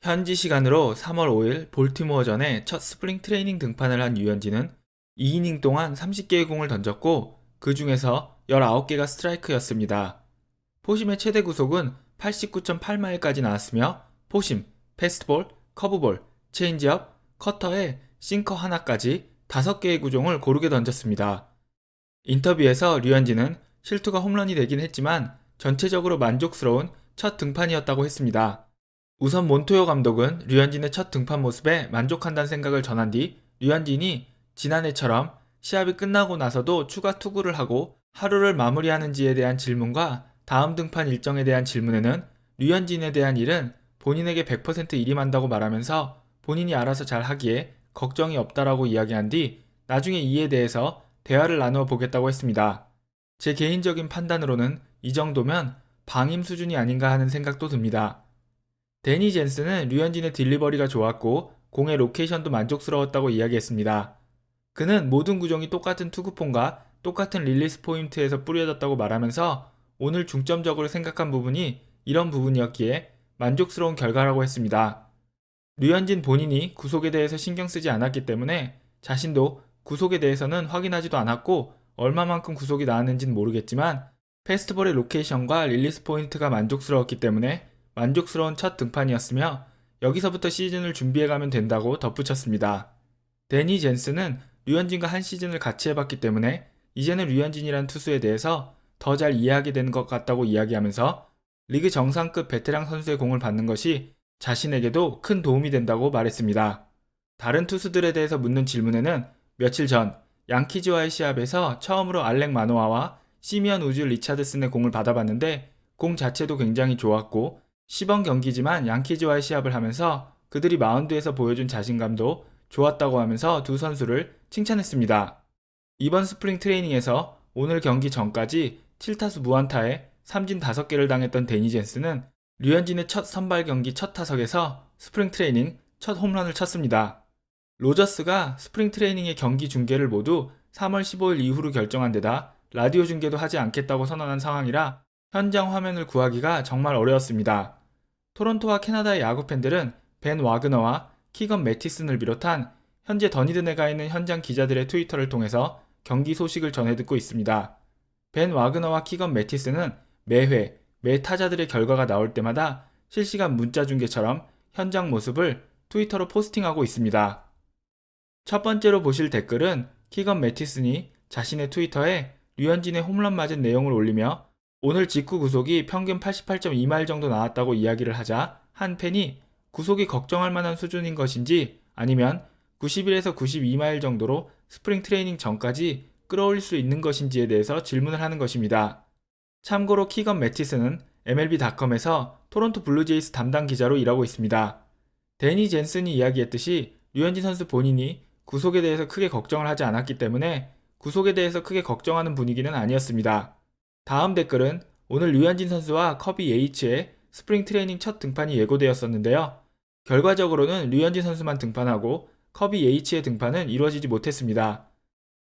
현지 시간으로 3월 5일 볼티모어전에 첫 스프링 트레이닝 등판을 한 류현진은 2이닝 동안 30개의 공을 던졌고 그 중에서 19개가 스트라이크였습니다. 포심의 최대 구속은 89.8마일까지 나왔으며 포심, 패스트볼, 커브볼, 체인지업, 커터에 싱커 하나까지 5개의 구종을 고르게 던졌습니다. 인터뷰에서 류현진은 실투가 홈런이 되긴 했지만 전체적으로 만족스러운 첫 등판이었다고 했습니다. 우선 몬토요 감독은 류현진의 첫 등판 모습에 만족한다는 생각을 전한 뒤 류현진이 지난해처럼 시합이 끝나고 나서도 추가 투구를 하고 하루를 마무리하는지에 대한 질문과 다음 등판 일정에 대한 질문에는 류현진에 대한 일은 본인에게 100% 일임한다고 말하면서 본인이 알아서 잘 하기에 걱정이 없다라고 이야기한 뒤 나중에 이에 대해서 대화를 나누어 보겠다고 했습니다. 제 개인적인 판단으로는 이 정도면 방임 수준이 아닌가 하는 생각도 듭니다. 데니 젠스는 류현진의 딜리버리가 좋았고 공의 로케이션도 만족스러웠다고 이야기했습니다. 그는 모든 구종이 똑같은 투구폰과 똑같은 릴리스 포인트에서 뿌려졌다고 말하면서 오늘 중점적으로 생각한 부분이 이런 부분이었기에 만족스러운 결과라고 했습니다. 류현진 본인이 구속에 대해서 신경 쓰지 않았기 때문에 자신도 구속에 대해서는 확인하지도 않았고 얼마만큼 구속이 나왔는지는 모르겠지만 페스티벌의 로케이션과 릴리스 포인트가 만족스러웠기 때문에 만족스러운 첫 등판이었으며 여기서부터 시즌을 준비해가면 된다고 덧붙였습니다. 데니 젠스는 류현진과 한 시즌을 같이 해봤기 때문에 이제는 류현진이란 투수에 대해서 더 잘 이해하게 되는 것 같다고 이야기하면서 리그 정상급 베테랑 선수의 공을 받는 것이 자신에게도 큰 도움이 된다고 말했습니다. 다른 투수들에 대해서 묻는 질문에는 며칠 전 양키즈와의 시합에서 처음으로 알렉 마노아와 시미언 우즈 리차드슨의 공을 받아봤는데 공 자체도 굉장히 좋았고 시범 경기지만 양키즈와의 시합을 하면서 그들이 마운드에서 보여준 자신감도 좋았다고 하면서 두 선수를 칭찬했습니다. 이번 스프링 트레이닝에서 오늘 경기 전까지 7타수 무안타에 삼진 5개를 당했던 데니 젠스는 류현진의 첫 선발 경기 첫 타석에서 스프링 트레이닝 첫 홈런을 쳤습니다. 로저스가 스프링 트레이닝의 경기 중계를 모두 3월 15일 이후로 결정한 데다 라디오 중계도 하지 않겠다고 선언한 상황이라 현장 화면을 구하기가 정말 어려웠습니다. 토론토와 캐나다의 야구 팬들은 벤 와그너와 키건 매티슨을 비롯한 현재 더니든에 가 있는 현장 기자들의 트위터를 통해서 경기 소식을 전해 듣고 있습니다. 벤 와그너와 키건 매티슨은 매회 매 타자들의 결과가 나올 때마다 실시간 문자 중계처럼 현장 모습을 트위터로 포스팅하고 있습니다. 첫 번째로 보실 댓글은 키건 매티슨이 자신의 트위터에 류현진의 홈런 맞은 내용을 올리며 오늘 직구 구속이 평균 88.2마일 정도 나왔다고 이야기를 하자 한 팬이 구속이 걱정할 만한 수준인 것인지 아니면 91에서 92마일 정도로 스프링 트레이닝 전까지 끌어올릴 수 있는 것인지에 대해서 질문을 하는 것입니다. 참고로 키건 매티스는 MLB.com에서 토론토 블루제이스 담당 기자로 일하고 있습니다. 데니 젠슨이 이야기했듯이 류현진 선수 본인이 구속에 대해서 크게 걱정을 하지 않았기 때문에 구속에 대해서 크게 걱정하는 분위기는 아니었습니다. 다음 댓글은 오늘 류현진 선수와 커비 H의 스프링 트레이닝 첫 등판이 예고되었었는데요. 결과적으로는 류현진 선수만 등판하고 커비 H의 등판은 이루어지지 못했습니다.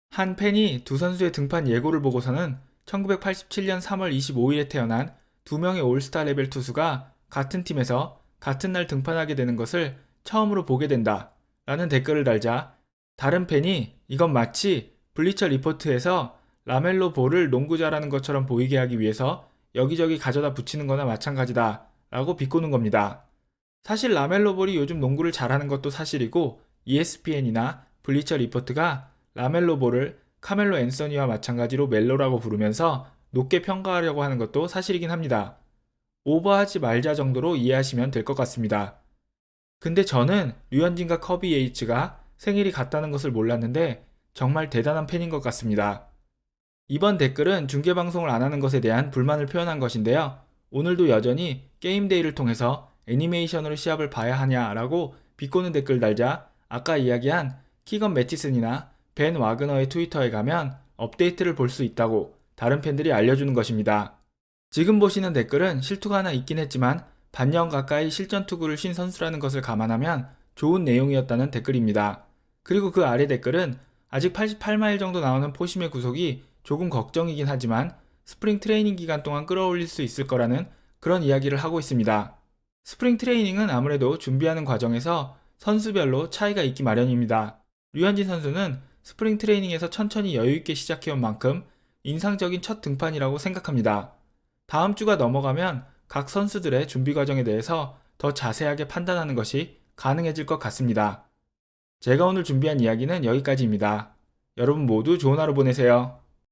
한 팬이 두 선수의 등판 예고를 보고서는 1987년 3월 25일에 태어난 두 명의 올스타 레벨 투수가 같은 팀에서 같은 날 등판하게 되는 것을 처음으로 보게 된다. 라는 댓글을 달자 다른 팬이 이건 마치 블리처 리포트에서 라멜로 볼을 농구 잘하는 것처럼 보이게 하기 위해서 여기저기 가져다 붙이는 거나 마찬가지다 라고 비꼬는 겁니다. 사실 라멜로 볼이 요즘 농구를 잘하는 것도 사실이고 ESPN이나 블리처 리포트가 라멜로 볼을 카멜로 앤서니와 마찬가지로 멜로라고 부르면서 높게 평가하려고 하는 것도 사실이긴 합니다. 오버하지 말자 정도로 이해하시면 될 것 같습니다. 근데 저는 류현진과 커비 H가 생일이 같다는 것을 몰랐는데 정말 대단한 팬인 것 같습니다. 이번 댓글은 중계방송을 안 하는 것에 대한 불만을 표현한 것인데요. 오늘도 여전히 게임데이를 통해서 애니메이션으로 시합을 봐야 하냐라고 비꼬는 댓글 달자 아까 이야기한 키건 매티슨이나 벤 와그너의 트위터에 가면 업데이트를 볼 수 있다고 다른 팬들이 알려주는 것입니다. 지금 보시는 댓글은 실투가 하나 있긴 했지만 반년 가까이 실전 투구를 쉰 선수라는 것을 감안하면 좋은 내용이었다는 댓글입니다. 그리고 그 아래 댓글은 아직 88마일 정도 나오는 포심의 구속이 조금 걱정이긴 하지만 스프링 트레이닝 기간 동안 끌어올릴 수 있을 거라는 그런 이야기를 하고 있습니다. 스프링 트레이닝은 아무래도 준비하는 과정에서 선수별로 차이가 있기 마련입니다. 류현진 선수는 스프링 트레이닝에서 천천히 여유있게 시작해온 만큼 인상적인 첫 등판이라고 생각합니다. 다음 주가 넘어가면 각 선수들의 준비 과정에 대해서 더 자세하게 판단하는 것이 가능해질 것 같습니다. 제가 오늘 준비한 이야기는 여기까지입니다. 여러분 모두 좋은 하루 보내세요.